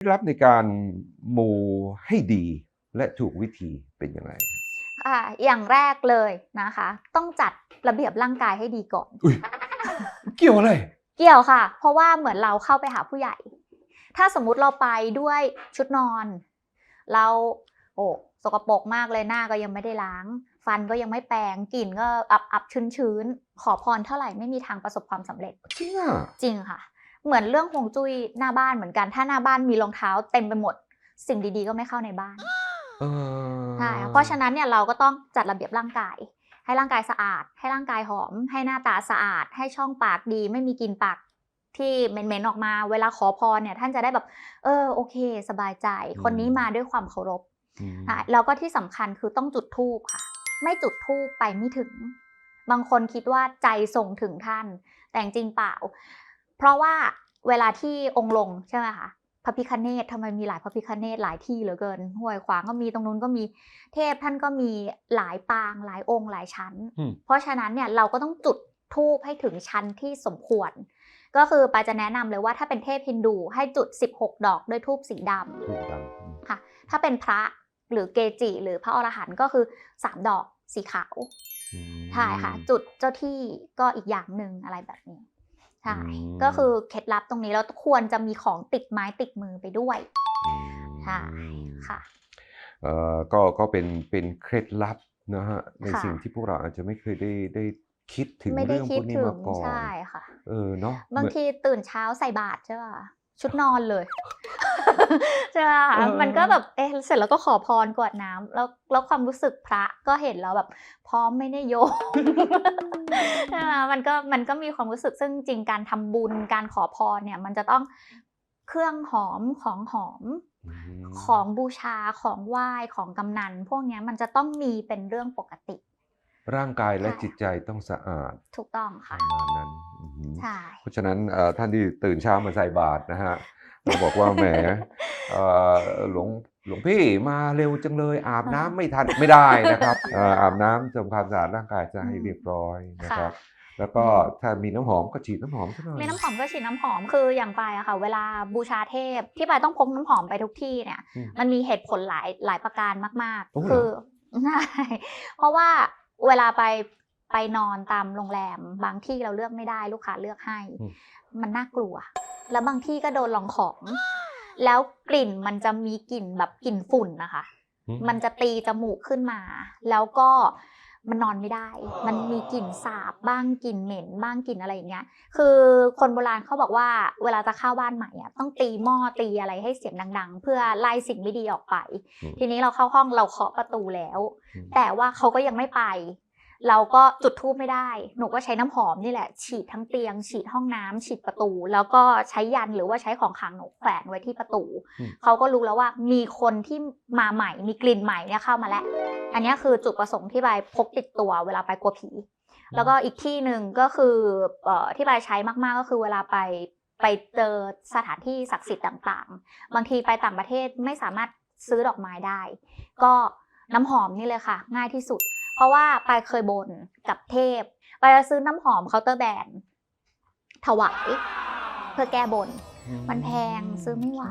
เคล็ดลับในการมูให้ดีและถูกวิธีเป็นยังไงอ่าอย่างแรกเลยนะคะ ต้องจัดระเบียบร่างกายให้ดีก่อน อุ้ยเกี่ยวอะไร เกี่ยวค่ะ เพราะว่าเหมือนเราเข้าไปหาผู้ใหญ่ ถ้าสมมุติเราไปด้วยชุดนอน เราโอ้สกปรกมากเลยหน้าก็ยังไม่ได้ล้าง ฟันก็ยังไม่แปรงกลิ่นก็อับอับชื้นชื้นๆขอพรเท่าไหร่ไม่มีทางประสบความสำเร็จจริงอะ จริงค่ะ เหมือนเรื่องฮวงจุ้ยหน้าบ้านเหมือนกัน ถ้าหน้าบ้านมีรองเท้าเต็มไปหมด สิ่งดีๆ ก็ไม่เข้าในบ้านเออใช่ค่ะเพราะฉะนั้นเนี่ยเราก็ต้องจัดระเบียบร่างกาย ให้ร่างกายสะอาด ให้ร่างกายหอม ให้หน้าตาสะอาด ให้ช่องปากดี ไม่มีกลิ่นปากที่เหม็นๆออกมา เวลาขอพรเนี่ย ท่านจะได้แบบ เออโอเค สบายใจ คนนี้มาด้วยความเคารพอืมอะแล้วก็ที่สำคัญคือต้องจุดธูปค่ะ ไม่จุดธูปไปไม่ถึง บางคนคิดว่าใจส่งถึงท่าน แต่จริงๆเปล่า เพราะว่าเวลาที่องค์ลงใช่ไหมคะพระพิคเนตทำไมมีหลายพระพิคเนตหลายที่เหลือเกินห้วยขวางก็มีตรงนู้นก็มีเทพท่านก็มีหลายปางหลายองค์หลายชั้น อืม เพราะฉะนั้นเนี่ยเราก็ต้องจุดธูปให้ถึงชั้นที่สมควร ก็คือปาจะแนะนำเลยว่าถ้าเป็นเทพฮินดูให้จุด 16 ดอกด้วยธูปสีดำ ถูกต้องอืมค่ะถ้าเป็นพระหรือเกจิ หรือพระอรหันต์ก็คือ 3 ดอกสีขาว อืม ใช่ค่ะ จุดเจ้าที่ก็อีกอย่างหนึ่งอะไรแบบนี้ ใช่อืมก็คือเคล็ดลับตรงนี้เราควรจะมีของติดไม้ติดมือไปด้วยอืมใช่ค่ะเอ่อก็ก็เป็นเป็นเคล็ดลับนะฮะในค่ะสิ่งที่พวกเราอาจจะไม่เคยได้ได้คิดถึงไม่ได้เรื่องคิพดวกนี้ถึงมาก่อนใช่ค่ะ เออเนาะบางเหมือนทีตื่นเช้าใส่บาตรใช่ป่ะชุดนอนเลย ใช่ป่ะเออมันก็แบบเอ๊ะเสร็จแล้วก็ขอพรกรวดน้ำแล้วแล้วความรู้สึกพระก็เห็นแล้วแบบ พร้อมไม่ได้โยมใช่ไหมมันก็มันก็มีความรู้สึกซึ่งจริงการทำบุญการขอพรเนี่ย มันจะต้องเครื่องหอมของหอมอืมของบูชาของไหว้ของกำนัน พวกเนี้ยมันจะต้องมีเป็นเรื่องปกติ ร่างกายและใช่จิตใจต้องสะอาด ถูกต้องปค่ะระมาณนั้นอืมใช่ เพราะฉะนั้นเอ่อท่านที่ตื่นเช้ามาใส่บาตรนะฮะ เราบอกว่าแหมเอ่อหลวงหลวงพี่มาเร็วจังเลย อาบน้ำไม่ทันไม่ได้นะครับเอ่ออาบน้ำทำความสะอาดร่างกายจะให้เรียบร้อยนะครับแล้วก็ถ้ามีน้ำหอมก็ฉีดน้ำหอมซะหน่อยมีน้ำหอมก็ฉีดน้ำหอมคืออย่างไปอะค่ะ เวลาบูชาเทพที่ไปต้องพกน้ำหอมไปทุกที่เนี่ยอืมมันมีเหตุผลหลายหลายประการมากโอ้ๆเหรอคือใช่เพราะว่าเวลาไปไปนอนตามโรงแรมบางที่เราเลือกไม่ได้ลูกค้าเลือกให้ มันน่ากลัว แล้วบางที่ก็โดนลองของ แล้วกลิ่นมันจะมีกลิ่นแบบกลิ่นฝุ่นนะคะอืมันจะตีจมูกขึ้นมา แล้วก็มันนอนไม่ได้ มันมีกลิ่นสาบบ้างกลิ่นเหม็น บ้างกลิ่นอะไรอย่างเงี้ย คือคนโบราณเขาบอกว่า เวลาจะเข้าบ้านใหม่อะต้องตีหม้อตีอะไรให้เสียงดัง ๆ เพื่อไล่สิ่งไม่ดีออกไปอืมทีนี้เราเข้าห้องเราเคาะประตูแล้วอืมแต่ว่าเขาก็ยังไม่ไป เราก็จุดทูบไม่ได้ หนูก็ใช้น้ำหอมนี่แหละ ฉีดทั้งเตียง ฉีดห้องน้ำฉีดประตู แล้วก็ใช้ยันหรือว่าใช้ของขลังหนูแขวนไว้ที่ประตูอืมเขาก็รู้แล้วว่ามีคนที่มาใหม่ มีกลิ่นใหม่เนี่ยเข้ามาแล้ว อันนี้คือจุดประสงค์ที่ใบพกติดตัวเวลาไปกลัวผี แล้วก็อีกที่หนึ่งก็คือเอ่อที่ใบใช้มากๆก็คือเวลาไปไปเจอสถานที่ศักดิ์สิทธิ์ต่างๆ บางทีไปต่างประเทศไม่สามารถซื้อดอกไม้ได้ ก็น้ำหอมนี่เลยค่ะ ง่ายที่สุดเพ ราะว่าไปเคยบนกับเทพไปจะซื้อน้ำหอมเคาน์เตอร์แบรนด์ถวายเพื่อแก้บน มันแพงซื้อไม่ไหว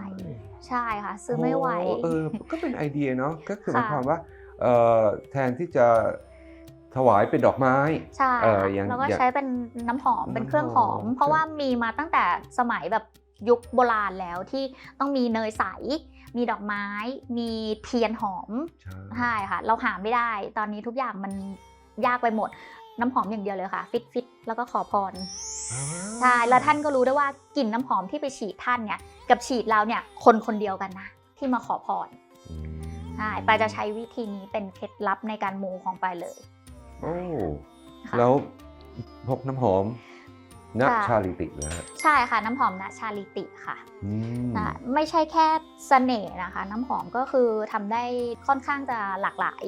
ใช่ค่ะ ซื้อไม่ไหวโเออก็เป็นไอเดียเนาะก็คือหค่ะมายความว่าเอ่อแทนที่จะถวายเป็นดอกไม้ใช่เอ่อค่ะอย่างแล้วก็อย่างใช้เป็นน้ำหอมเป็นเครื่องหอมน้ำหอม เพราะว่ามีมาตั้งแต่สมัยแบบ ยุคโบราณแล้วที่ต้องมีเนยใส มีดอกไม้ มีเทียนหอมใช่ใช่ค่ะ เราหาไม่ได้ ตอนนี้ทุกอย่างมันยากไปหมด น้ำหอมอย่างเดียวเลยค่ะ ฟิตฟิตแล้วก็ขอพรอ่าใช่แล้วท่านก็รู้ได้ว่ากลิ่นน้ำหอมที่ไปฉีดท่านเนี่ยกับฉีดเราเนี่ยคนคนเดียวกันนะ ที่มาขอพรอืมใช่ปายจะใช้วิธีนี้เป็นเคล็ดลับในการมูของปายเลย โอ้ค่ะแล้วพกน้ำหอม ณค่ะ ชาลิตินะฮะใช่ค่ะน้ำหอมนะชาลิติค่ะอืมนะไม่ใช่แค่เสน่ห์นะคะ น้ำหอมก็คือทำได้ค่อนข้างจะหลากหลาย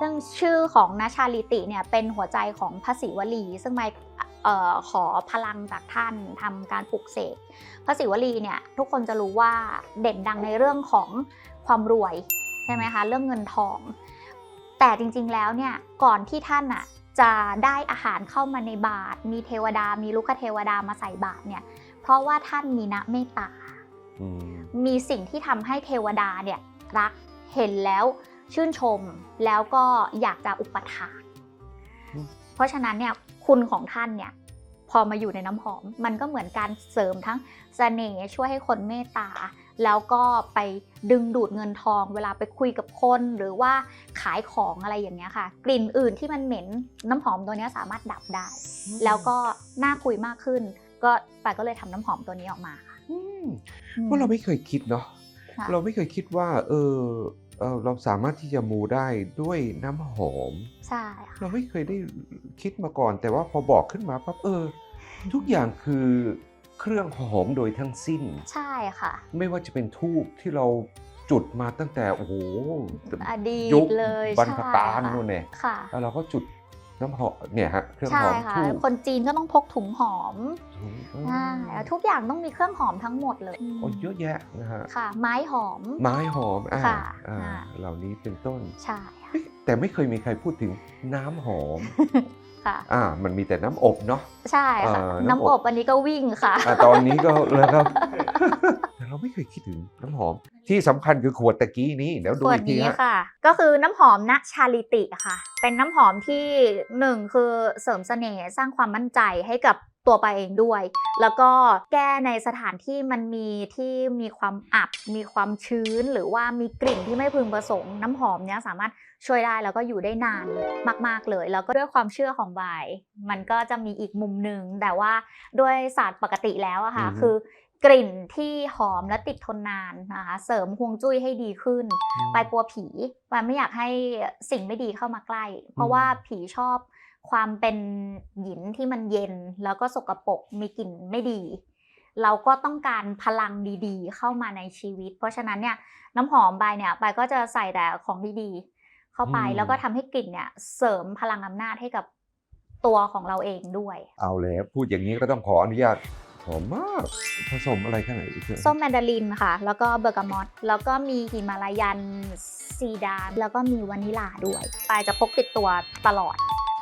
ซึ่งชื่อของนาชาลิติเนี่ยเป็นหัวใจของพระศิวลี ซึ่งไม่เอ่อขอพลังจากท่านทำการปลุกเสกพระศิวลีเนี่ยทุกคนจะรู้ว่าเด่นดังในเรื่องของความรวยใช่ไหมคะเรื่องเงินทอง แต่จริงๆแล้วเนี่ยก่อนที่ท่านอะ จะได้อาหารเข้ามาในบาตรมีเทวดา มีลูกเทวดามาใส่บาตรเนี่ย เพราะว่าท่านมีนะเมตตาอืมมีสิ่งที่ทำให้เทวดาเนี่ยรักเห็นแล้วชื่นชมแล้วก็อยากจะอุปถากอืมเพราะฉะนั้นเนี่ยคุณของท่านเนี่ยพอมาอยู่ในน้ำหอม มันก็เหมือนการเสริมทั้งเสน่ห์ช่วยให้คนเมตตา แล้วก็ไปดึงดูดเงินทอง เวลาไปคุยกับคนหรือว่าขายของอะไรอย่างเงี้ยค่ะ กลิ่นอื่นที่มันเหม็นน้ำหอมตัวเนี้ยสามารถดับได้ แล้วก็น่าคุยมากขึ้น ก็ปายก็เลยทำน้ำหอมตัวนี้ออกมาค่ะอืมว่าเราไม่เคยคิดเนาะค่ะเราไม่เคยคิดว่าเออเออเราสามารถที่จะมูได้ด้วยน้ำหอมใช่ค่ะเราไม่เคยได้คิดมาก่อน แต่ว่าพอบอกขึ้นมาปั๊บเออ ทุกอย่างคือ เครื่องหอมโดยทั้งสิ้น ใช่ค่ะ ไม่ว่าจะเป็นทูบที่เราจุดมาตั้งแต่ โอ้โหอดีตยุคเลยบรรพใช่กาลค่ะนู่นเนี่ยค่ะแล้วเราก็จุดน้ำหอมเนี่ยฮะเครื่องใช่หอมค่ะทูบคนจีนก็ต้องพกถุงหอมอืมใช่แล้วทุกอย่างต้องมีเครื่องหอมทั้งหมดเลยโอ้เยอะแยะนะฮะค่ะ ไม้หอม ไม้หอมอ่าค่ะอ่าอ่าเหล่านี้เป็นต้นใช่ค่ะเอ๊ะแต่ไม่เคยมีใครพูดถึงน้ำหอม ค่ะอ่ามันมีแต่น้ำอบเนาะใช่ค่ะเอ่อน้ำน้ำออบบอันนี้ก็วิ่งค่ะอ่าตอนนี้ก็เลยครับแต่เราไม่เคยคิดถึงน้ำหอม ที่สำคัญคือขวดตะกี้นี้เดี๋ยวดูส่วนอีกทีนี้ฮะค่ะ ก็คือน้ำหอมณชาลิติค่ะ เป็นน้ำหอมที่หนึ่งคือเสริมเสน่ห์สร้างความมั่นใจให้กับ ตัวไปาเองด้วย แล้วก็แก้ในสถานที่มันมีที่มีความอับ มีความชื้น หรือว่ามีกลิ่นที่ไม่พึงประสงค์น้ำหอมเนี้ยสามารถช่วยได้แล้วก็อยู่ได้นานมาก ๆเลย แล้วก็ด้วยความเชื่อของบาย มันก็จะมีอีกมุมหนึ่งแต่ว่าด้วยศาสตร์ปกติแล้วอะค่ะอือฮึคือกลิ่นที่หอมและติดทนนานนะคะเสริมฮวงจุ้ยให้ดีขึ้นปายกลัวผีปายไม่อยากให้สิ่งไม่ดีเข้ามาใกล้ เพราะว่าผีชอบ ความเป็นหยินที่มันเย็น แล้วก็สกปรกมีกลิ่นไม่ดี เราก็ต้องการพลังดีๆ เข้ามาในชีวิต เพราะฉะนั้นเนี่ยน้ำหอมบายเนี่ยบายก็จะใส่แต่ของดีๆ เข้าไปอืมแล้วก็ทำให้กลิ่นเนี่ยเสริมพลังอำนาจให้กับตัวของเราเองด้วย เอาแล้วพูดอย่างนี้ก็ต้องขออนุญาตหอมมากผสมอะไรขนาดนี้เชียวส้มแมนดารินค่ะ แล้วก็เบอร์กามอตแล้วก็มีหิมาลายันซีดานแล้วก็มีวานิลาด้วยปายจะพกติดตัวตลอด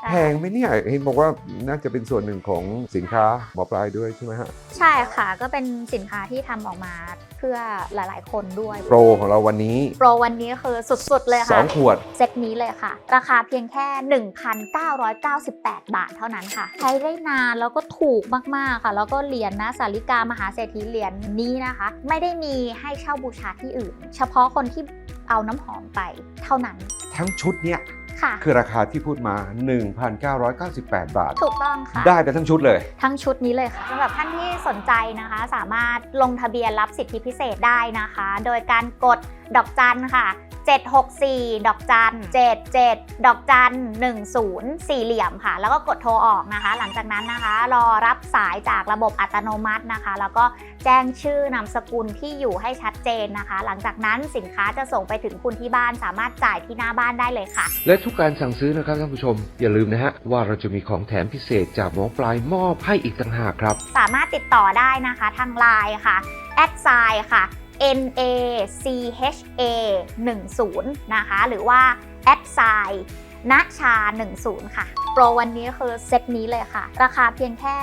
แพงไหมเนี่ยเห็นบอกว่าน่าจะเป็นส่วนหนึ่งของสินค้าหมอปลายด้วยใช่ไหมฮะใช่ค่ะก็เป็นสินค้าที่ทำออกมาเพื่อหลาย ๆ คนด้วย โปรของเราวันนี้ โปรวันนี้คือสุด ๆ เลยค่ะ 2 ขวด เซตนี้เลยค่ะ ราคาเพียงแค่ 1,998 บาทเท่านั้นค่ะ ใช้ได้นานแล้วก็ถูกมาก ๆ ค่ะ แล้วก็เหรียญนะสาริกามหาเศรษฐีเหรียญนี้นะคะ ไม่ได้มีให้เช่าบูชาที่อื่น เฉพาะคนที่เอาน้ำหอมไปเท่านั้น ทั้งชุดเนี่ย ค่ะ คือราคาที่พูดมา 1,998 บาท ถูกต้องค่ะ ได้ไปทั้งชุดเลย ทั้งชุดนี้เลยค่ะสำหรับท่านที่สนใจนะคะ สามารถลงทะเบียนรับสิทธิพิเศษได้นะคะ โดยการกด ดอกจันค่ะ 764 ดอกจัน77 ดอกจัน10 สี่เหลี่ยมค่ะ แล้วก็กดโทรออกนะคะ หลังจากนั้นนะคะ รอรับสายจากระบบอัตโนมัตินะคะ แล้วก็แจ้งชื่อนามสกุลที่อยู่ให้ชัดเจนนะคะ หลังจากนั้นสินค้าจะส่งไปถึงคุณที่บ้านสามารถจ่ายที่หน้าบ้านได้เลยค่ะ และทุกการสั่งซื้อนะครับท่านผู้ชม อย่าลืมนะฮะว่าเราจะมีของแถมพิเศษจากหมอปลายมอบให้อีกต่างหากครับ สามารถติดต่อได้นะคะทางไลน์ค่ะแอดไซค่ะ N A C H A 10นะคะ หรือว่าแอดไซณชา 10 ค่ะ โปรวันนี้คือเซตนี้เลยค่ะ ราคาเพียงแค่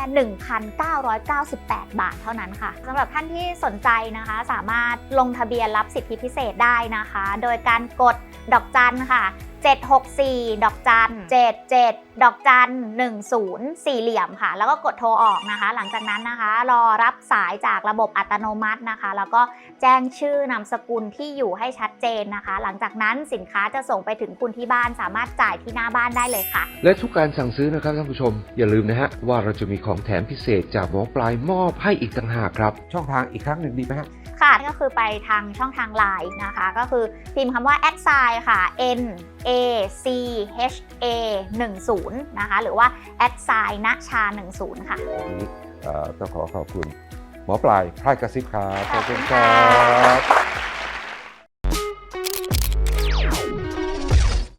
1,998 บาทเท่านั้นค่ะสำหรับท่านที่สนใจนะคะ สามารถลงทะเบียนรับสิทธิพิเศษได้นะคะ โดยการกดดอกจันค่ะ 764 ดอกจัน 77 ดอกจัน 10 สี่เหลี่ยมค่ะ แล้วก็กดโทรออกนะคะ หลังจากนั้นนะคะ รอรับสายจากระบบอัตโนมัตินะคะ แล้วก็แจ้งชื่อนามสกุลที่อยู่ให้ชัดเจนนะคะ หลังจากนั้นสินค้าจะส่งไปถึงคุณที่บ้านสามารถจ่ายที่หน้าบ้านได้เลยค่ะ และทุกการสั่งซื้อนะครับท่านผู้ชม อย่าลืมนะฮะว่าเราจะมีของแถมพิเศษจากหมอปลายมอบให้อีกต่างหากครับ ช่องทางอีกครั้งหนึ่งดีไหมฮะ ค่ะก็คือไปทางช่องทางไลน์นะคะ ก็คือพิมพ์คำว่า a d s i g n ค่ะ n a c h a 10นะคะ หรือว่า a d s i g n ณชา 10 ค่ะวันนี้เอ่อต้องขอขอบคุณ หมอปลายพลายกระซิบครับขอบคุณครัค่ะบ